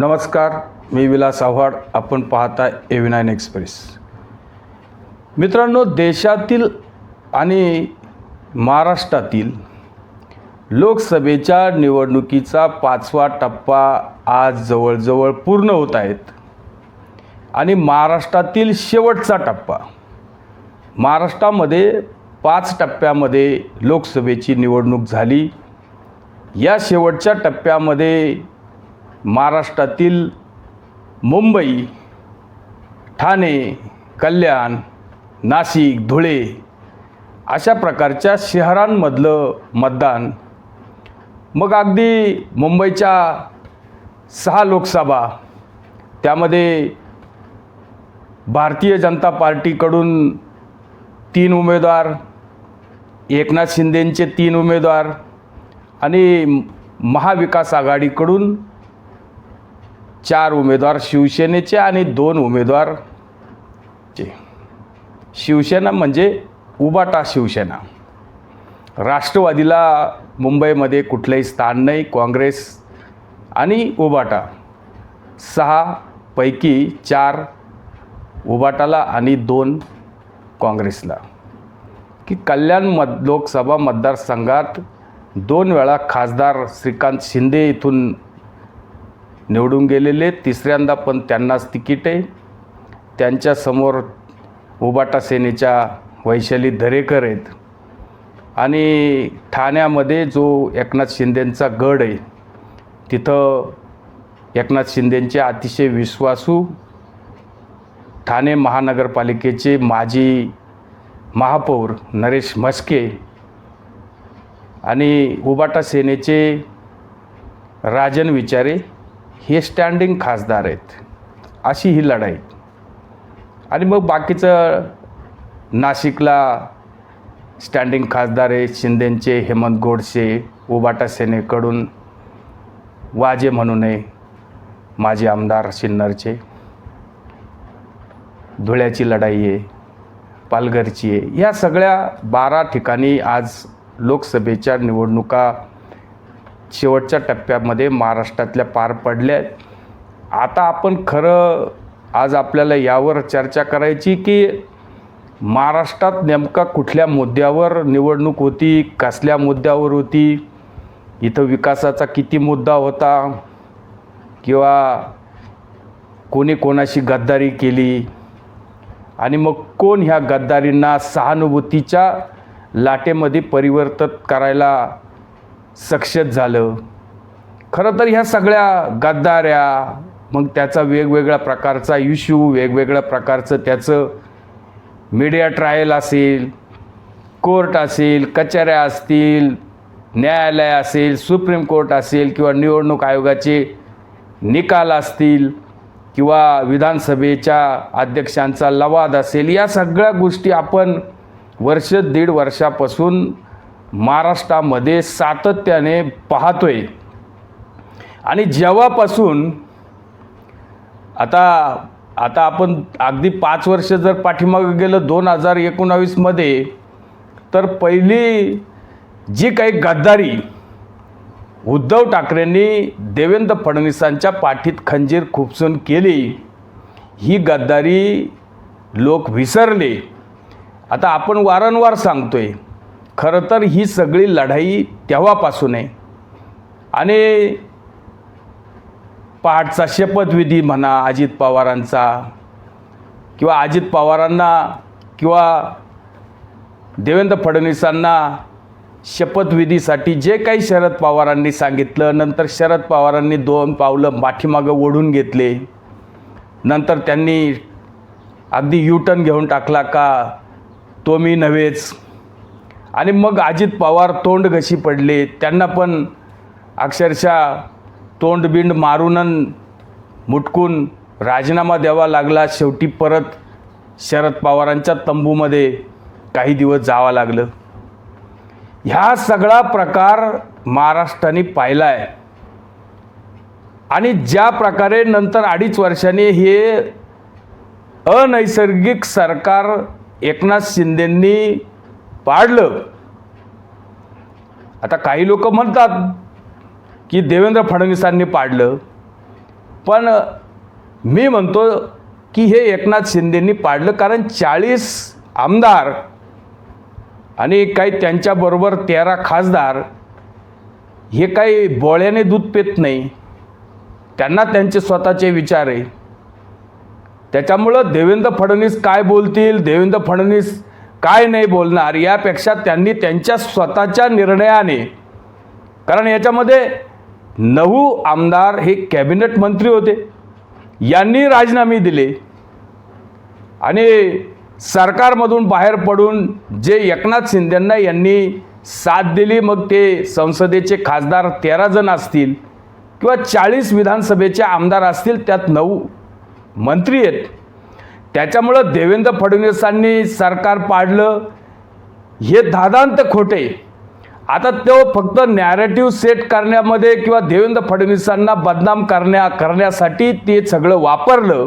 नमस्कार मी विलास आव्हाड. आपण पाहता ए नाईन एक्सप्रेस मित्रांनो देशातील आणि महाराष्ट्रातील लोकसभेच्या निवडणुकीचा पाचवा टप्पा आज जवळजवळ पूर्ण होत आहेत. आणि महाराष्ट्रातील शेवटचा टप्पा. महाराष्ट्रामध्ये पाच टप्प्यामध्ये लोकसभेची निवडणूक झाली. या शेवटच्या टप्प्यामध्ये महाराष्ट्रातील मुंबई ठाणे कल्याण नाशिक धुळे अशा प्रकारच्या शहरांमधलं मतदान. मग अगदी मुंबईच्या सहा लोकसभा त्यामध्ये भारतीय जनता पार्टीकडून तीन उमेदवार एकनाथ शिंदेंचे तीन उमेदवार आणि महाविकास आघाडीकडून चार उमेदवार शिवसेनेचे आणि दोन उमेदवार चे शिवसेना म्हणजे उबाटा शिवसेना. राष्ट्रवादीला मुंबईमध्ये कुठलंही स्थान नाही काँग्रेस आणि उबाटा. सहापैकी चार उबाटाला आणि दोन काँग्रेसला. की कल्याण मत लोकसभा मतदारसंघात दोन वेळा खासदार श्रीकांत शिंदे इथून निवडून गेलेले. तिसऱ्यांदा पण त्यांनाच तिकीट आहे. त्यांच्यासमोर उबाटा सेनेच्या वैशाली दरेकर आहेत. आणि ठाण्यामध्ये जो एकनाथ शिंदेंचा गड आहे तिथं एकनाथ शिंदेंचे अतिशय विश्वासू ठाणे महानगरपालिकेचे माजी महापौर नरेश म्हस्के आणि उबाटा सेनेचे राजन विचारे हे स्टँडिंग खासदार आहेत. अशी ही लढाई. आणि मग बाकीचं नाशिकला स्टँडिंग खासदार आहे शिंदेंचे हेमंत गोडसे उबाटा सेनेकडून वाजे म्हणून आहे माजी आमदार सिन्नरचे धुळ्याची लढाई आहे पालघरची आहे. या सगळ्या बारा ठिकाणी आज लोकसभेच्या निवडणुका शेवटच्या टप्प्यामध्ये महाराष्ट्रातल्या पार पडल्या आहेत. आता आपण खरं आज आपल्याला यावर चर्चा करायची की महाराष्ट्रात नेमका कुठल्या मुद्द्यावर निवडणूक होती कसल्या मुद्द्यावर होती इथं विकासाचा किती मुद्दा होता किंवा कोणी कोणाशी गद्दारी केली आणि मग कोण ह्या गद्दारींना सहानुभूतीच्या लाटेमध्ये परिवर्तित करायला सक्षत झालं. खरं तर ह्या सगळ्या गद्दाऱ्या मग त्याचा वेगवेगळ्या प्रकारचा इश्यू वेगवेगळ्या प्रकारचं त्याचं मीडिया ट्रायल असेल कोर्ट असेल कचऱ्या असतील न्यायालय असेल सुप्रीम कोर्ट असेल किंवा निवडणूक आयोगाचे निकाल असतील किंवा विधानसभेच्या अध्यक्षांचा लवाद असेल या सगळ्या गोष्टी आपण वर्ष दीड वर्षापासून महाराष्ट्रामध्ये सातत्याने पाहतोय. आणि जेव्हापासून आता आता आपण अगदी पाच वर्ष जर पाठीमागं गेलं दोन हजार एकोणावीसमध्ये तर पहिली जी काही गद्दारी उद्धव ठाकरेंनी देवेंद्र फडणवीसांच्या पाठीत खंजीर खुपसून केली ही गद्दारी लोक विसरले. आता आपण वारंवार सांगतोय खरं तर ही सगळी लढाई तेव्हापासून आहे आणि पहाटचा शपथविधी म्हणा अजित पवारांचा किंवा अजित पवारांना किंवा देवेंद्र फडणवीसांना शपथविधीसाठी जे काही शरद पवारांनी सांगितलं नंतर शरद पवारांनी दोन पावलं पाठीमागं ओढून घेतले नंतर त्यांनी अगदी यूटर्न घेऊन टाकला का तो मी नव्हेच. आणि मग अजित पवार तोंड घशी पडले. त्यांना पण अक्षरशः तोंडबिंड मारून मुटकून राजीनामा द्यावा लागला. शेवटी परत शरद पवारांच्या तंबूमध्ये काही दिवस जावं लागलं. ह्या सगळा प्रकार महाराष्ट्राने पाहिला आहे आणि ज्या प्रकारे नंतर अडीच वर्षांनी हे अनैसर्गिक सरकार एकनाथ शिंदेंनी पाडलं. आता काही लोक म्हणतात की देवेंद्र फडणवीसांनी पाडलं. पण मी म्हणतो की हे एकनाथ शिंदेंनी पाडलं कारण चाळीस आमदार आणि काही त्यांच्याबरोबर तेरा खासदार हे काही बोळ्याने दूध पेत नाही. त्यांना त्यांचे स्वतःचे विचार आहे. त्याच्यामुळं देवेंद्र फडणवीस काय बोलतील? देवेंद्र फडणवीस काय नाही बोलणार यापेक्षा त्यांनी त्यांच्या स्वतःच्या निर्णयाने. कारण याच्यामध्ये नऊ आमदार हे कॅबिनेट मंत्री होते. यांनी राजीनामे दिले. आणि सरकारमधून बाहेर पडून जे एकनाथ शिंदेंना यांनी साथ दिली मग ते संसदेचे खासदार तेरा जण असतील किंवा चाळीस विधानसभेचे आमदार असतील त्यात नऊ मंत्री आहेत. त्याच्यामुळं देवेंद्र फडणवीसांनी सरकार पाडलं. हे दादांत खोटे. आता तो फक्त नॅरेटिव्ह सेट करण्यामध्ये किंवा देवेंद्र फडणवीसांना बदनाम करण्या करण्यासाठी ते सगळं वापरलं.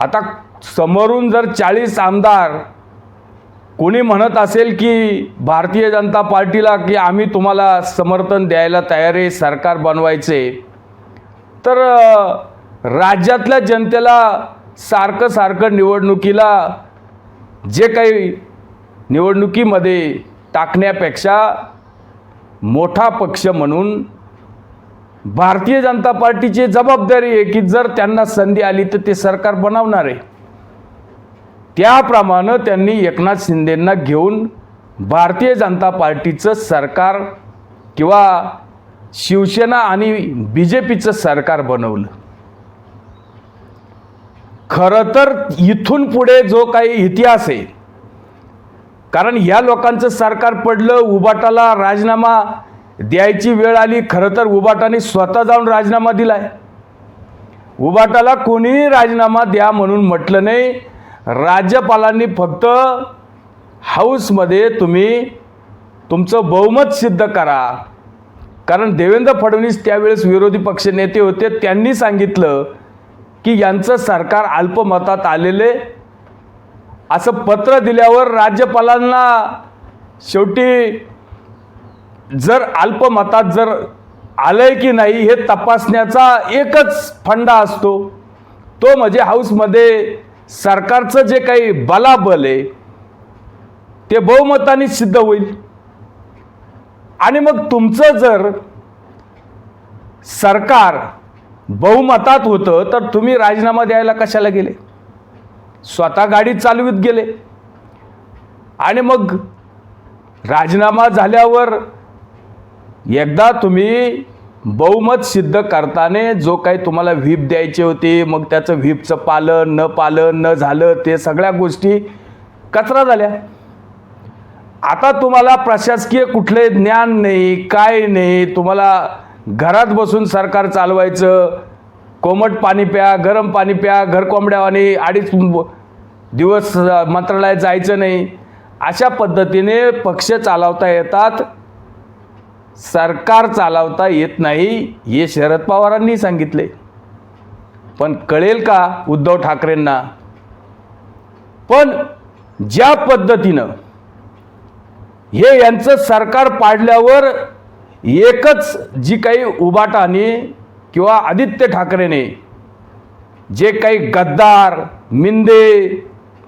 आता समोरून जर चाळीस आमदार कोणी म्हणत असेल की भारतीय जनता पार्टीला की आम्ही तुम्हाला समर्थन द्यायला तयार आहे सरकार बनवायचे तर राज्यातल्या जनतेला सारखं सारखं निवडणुकीला जे काही निवडणुकीमध्ये टाकण्यापेक्षा मोठा पक्ष म्हणून भारतीय जनता पार्टीची जबाबदारी आहे की जर त्यांना संधी आली तर ते सरकार बनवणार आहे. त्याप्रमाणे त्यांनी एकनाथ शिंदेंना घेऊन भारतीय जनता पार्टीचं सरकार किंवा शिवसेना आणि बी जे पीचं सरकार बनवलं. खरं तर इथून पुढे जो काही इतिहास आहे कारण या लोकांचं सरकार पडलं उबाटाला राजीनामा द्यायची वेळ आली खरं तर उबाटाने स्वतः जाऊन राजीनामा दिलाय. उबाटाला कोणीही राजीनामा द्या म्हणून म्हटलं नाही राज्यपालांनी फक्त हाऊसमध्ये तुम्ही तुमचं बहुमत सिद्ध करा. कारण देवेंद्र फडणवीस त्यावेळेस विरोधी पक्ष नेते होते त्यांनी सांगितलं की यांचं सरकार अल्पमतात आलेले असं पत्र दिल्यावर राज्यपालांना शेवटी जर अल्पमतात जर आलंय की नाही हे तपासण्याचा एकच फंडा असतो. तो म्हणजे हाऊसमध्ये सरकारचं जे काही बलाबल आहे ते बहुमताने सिद्ध होईल. आणि मग तुमचं जर सरकार बहुमतात होतं तर तुम्ही राजीनामा द्यायला कशाला गेले? स्वतः गाडी चालवीत गेले. आणि मग राजीनामा झाल्यावर एकदा तुम्ही बहुमत सिद्ध करताना जो काही तुम्हाला व्हीप द्यायचे होते मग त्याचं व्हीपचं पालन न पालन न झालं ते सगळ्या गोष्टी कचरा झाल्या. आता तुम्हाला प्रशासकीय कुठले ज्ञान नाही काय नाही तुम्हाला घरात बसून सरकार चालवायचं. कोमट पाणी प्या गरम पाणी प्या घर कोंबड्यावानी अडीच दिवस मंत्रालयात जायचं नाही. अशा पद्धतीने पक्ष चालवता येतात. सरकार चालवता येत नाही हे शरद पवारांनी सांगितले. पण कळेल का उद्धव ठाकरेंना? पण ज्या पद्धतीनं हे यांचं सरकार पाडल्यावर एकच जी काही उबाटाने किंवा आदित्य ठाकरेने जे काही गद्दार मिंदे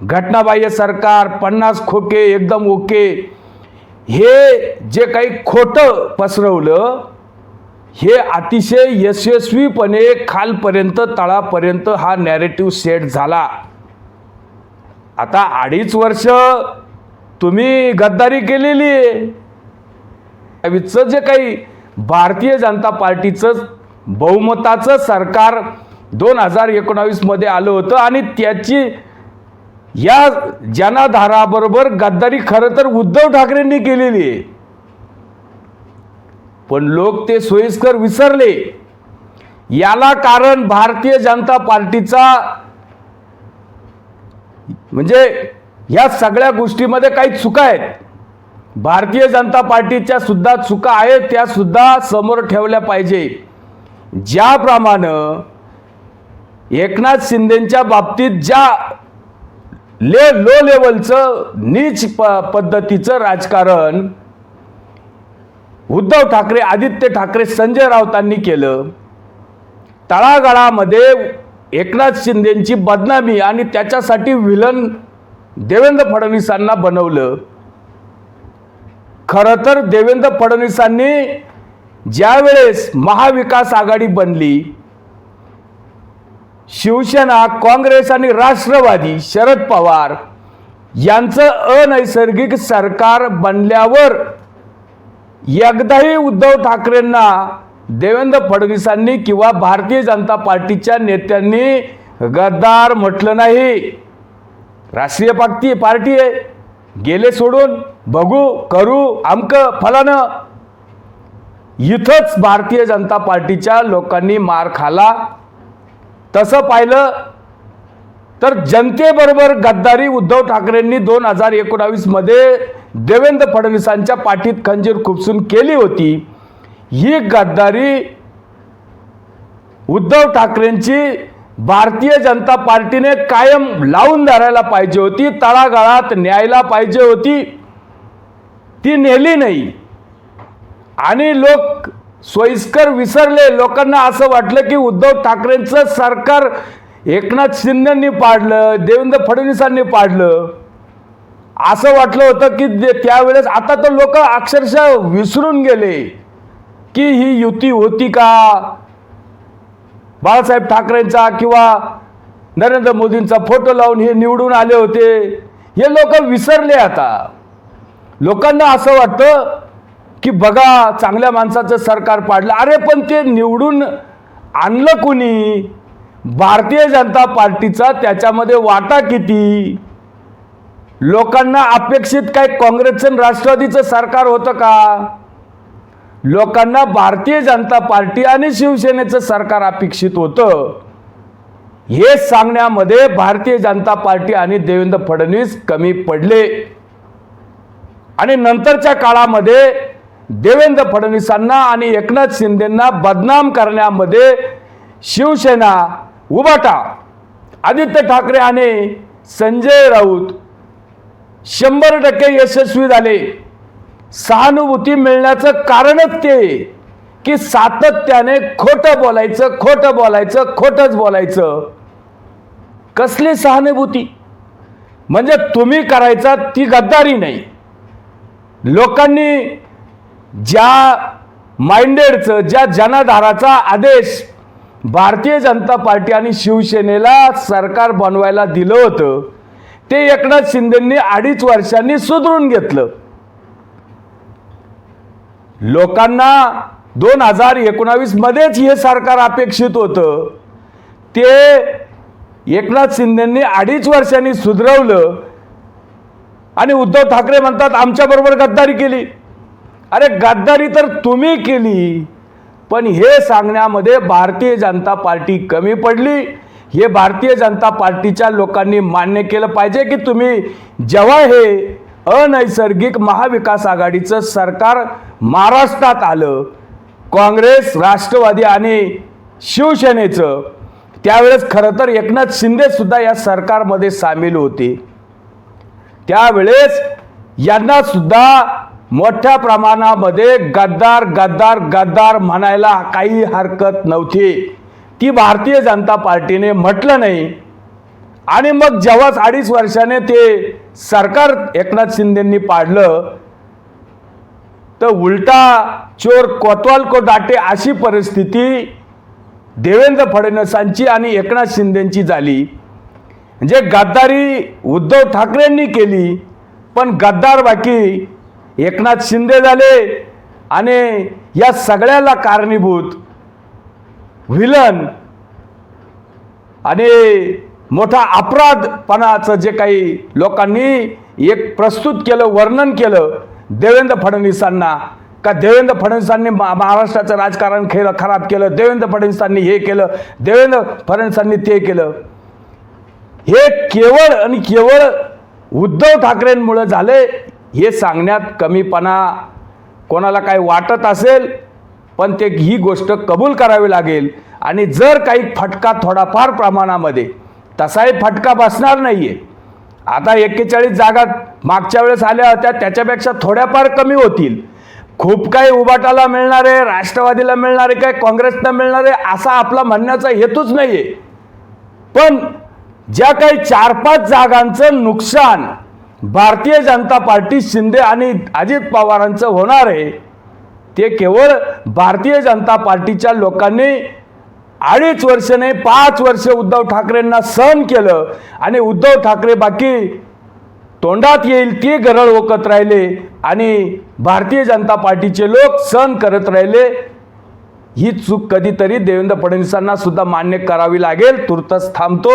घटनाबाह्य सरकार पन्नास खोके एकदम ओके हे जे काही खोटं पसरवलं हे अतिशय यशस्वीपणे खालपर्यंत तळापर्यंत हा नॅरेटिव्ह सेट झाला. आता अडीच वर्ष तुम्ही गद्दारी केलेली आहे. विचं जे काही भारतीय जनता पार्टीचं बहुमताचं सरकार दोन हजार एकोणावीसमध्ये आलं होतं आणि त्याची या जनाधाराबरोबर गद्दारी खरं तर उद्धव ठाकरेंनी केलेली आहे. पण लोक ते सोयीस्कर विसरले. याला कारण भारतीय जनता पार्टीचा म्हणजे या सगळ्या गोष्टीमध्ये काही चुका आहेत. भारतीय जनता पार्टीच्या सुद्धा चुका आहेत त्या सुद्धा समोर ठेवल्या पाहिजे. ज्याप्रमाणे एकनाथ शिंदेच्या बाबतीत ज्या ले लो लेवलचं नीच प पद्धतीचं राजकारण उद्धव ठाकरे आदित्य ठाकरे संजय राऊतांनी केलं तळागाळामध्ये एकनाथ शिंदेची बदनामी आणि त्याच्यासाठी विलन देवेंद्र फडणवीसांना बनवलं खरं तर देवेंद्र फडणवीसांनी ज्यावेळेस महाविकास आघाडी बनली शिवसेना काँग्रेस आणि राष्ट्रवादी शरद पवार यांचं अनैसर्गिक सरकार बनल्यावर एकदाही उद्धव ठाकरेंना देवेंद्र फडणवीसांनी किंवा भारतीय जनता पार्टीच्या नेत्यांनी गद्दार म्हटलं नाही. राष्ट्रीय पार्टी पार्टी आहे. गेले सोडून. बघू करू आमक फलानं. इथंच भारतीय जनता पार्टीच्या लोकांनी मार खाला. तसं पाहिलं तर जनतेबरोबर गद्दारी उद्धव ठाकरेंनी दोन हजार एकोणावीसमध्ये देवेंद्र फडणवीसांच्या पाठीत खंजीर खुपसून केली होती. ही गद्दारी उद्धव ठाकरेंची भारतीय जनता पार्टीने कायम लावून धरायला पाहिजे होती तळागाळात न्यायला पाहिजे होती. ती नेली नाही. आणि लोक सोयीस्कर विसरले. लोकांना असं वाटलं की उद्धव ठाकरेंचं सरकार एकनाथ शिंदेंनी पाडलं देवेंद्र फडणवीसांनी पाडलं. असं वाटलं होतं की ते- त्यावेळेस आता तर लोक अक्षरशः विसरून गेले की ही युती होती का? बाळासाहेब ठाकरेंचा किंवा नरेंद्र मोदींचा फोटो लावून हे निवडून आले होते. हे लोक विसरले आता. लोकांना असं वाटतं की बघा चांगल्या माणसाचं सरकार पाडलं. अरे पण ते निवडून आणलं कुणी? भारतीय जनता पार्टीचा त्याच्यामध्ये वाटा किती? लोकांना अपेक्षित काय काँग्रेसचं आणि राष्ट्रवादीचं सरकार होतं का? लोकांना भारतीय जनता पार्टी आणि शिवसेनेचं सरकार अपेक्षित होतं. हे सांगण्यामध्ये भारतीय जनता पार्टी आणि देवेंद्र फडणवीस कमी पडले. आणि नंतरच्या काळामध्ये देवेंद्र फडणवीसांना आणि एकनाथ शिंदेंना बदनाम करण्यामध्ये शिवसेना उबाटा. आदित्य ठाकरे आणि संजय राऊत शंभर टक्के यशस्वी झाले. सहानुभूती मिळण्याचं कारणच ते की सातत्याने खोटं बोलायचं खोटं बोलायचं खोटंच बोलायचं. कसली सहानुभूती? म्हणजे तुम्ही करायचा ती गद्दारी नाही. लोकांनी ज्या माइंडेडचं ज्या जनाधाराचा आदेश भारतीय जनता पार्टी आणि शिवसेनेला सरकार बनवायला दिलं होतं ते एकनाथ शिंदेंनी अडीच वर्षांनी सुधरून घेतलं. लोकांना दोन हजार एकोणावीसमध्येच हे सरकार अपेक्षित होतं. ते एकनाथ शिंदेंनी अडीच वर्षांनी सुधरवलं आणि उद्धव ठाकरे म्हणतात आमच्याबरोबर गद्दारी केली. अरे गद्दारी तर तुम्ही केली पण हे सांगण्यामध्ये भारतीय जनता पार्टी कमी पडली. हे भारतीय जनता पार्टीच्या लोकांनी मान्य केलं पाहिजे की तुम्ही जेव्हा हे अनैसर्गिक महाविकास आघाडीचं सरकार महाराष्ट्रात आलं काँग्रेस राष्ट्रवादी आणि शिवसेनेचं त्यावेळेस खरं तर एकनाथ शिंदेसुद्धा या सरकारमध्ये सामील होते. त्यावेळेस यांना सुद्धा मोठ्या प्रमाणामध्ये गद्दार गद्दार गद्दार म्हणायला काही हरकत नव्हती. ती भारतीय जनता पार्टीने म्हटलं नाही. आणि मग जेव्हाच अडीच वर्षाने ते सरकार एकनाथ शिंदेंनी पाडलं. तर उलटा चोर कोतवाल को दाटे अशी परिस्थिती देवेंद्र फडणवीसांची आणि एकनाथ शिंदेंची झाली. म्हणजे गद्दारी उद्धव ठाकरेंनी केली पण गद्दार बाकी एकनाथ शिंदे झाले आणि या सगळ्याला कारणीभूत विलन आणि मोठा अपराधपणाचं जे काही लोकांनी एक प्रस्तुत केलं वर्णन केलं देवेंद्र फडणवीसांना. का देवेंद्र फडणवीसांनी मा- महाराष्ट्राचं राजकारण खेळ खराब केलं देवेंद्र फडणवीसांनी हे केलं देवेंद्र फडणवीसांनी ते केलं. हे केवळ आणि केवळ उद्धव ठाकरेंमुळं झाले हे सांगण्यात कमीपणा कोणाला काय वाटत असेल पण ते ही गोष्ट कबूल करावी लागेल. आणि जर काही फटका थोडाफार प्रमाणामध्ये तसाही फटका बसणार नाही आहे आता एक्केचाळीस जागा मागच्या वेळेस आल्या होत्या त्याच्यापेक्षा थोड्याफार कमी होतील. खूप काही उबाटाला मिळणार आहे राष्ट्रवादीला मिळणार आहे काय काँग्रेसला मिळणार आहे असा आपला म्हणण्याचा हेतूच नाही आहे पण ज्या काही चार पाच जागांचं नुकसान भारतीय जनता पार्टी शिंदे आणि अजित पवारांचं होणार आहे ते केवळ भारतीय जनता पार्टीच्या लोकांनी अडीच वर्ष नाही पाच वर्ष उद्धव ठाकरेंना सहन केलं आणि उद्धव ठाकरे बाकी तोंडात येईल ते गरळ ओकत राहिले आणि भारतीय जनता पार्टीचे लोक सहन करत राहिले ही चूक कधीतरी देवेंद्र फडणवीसांना सुद्धा मान्य करावी लागेल. तुर्तच थांबतो.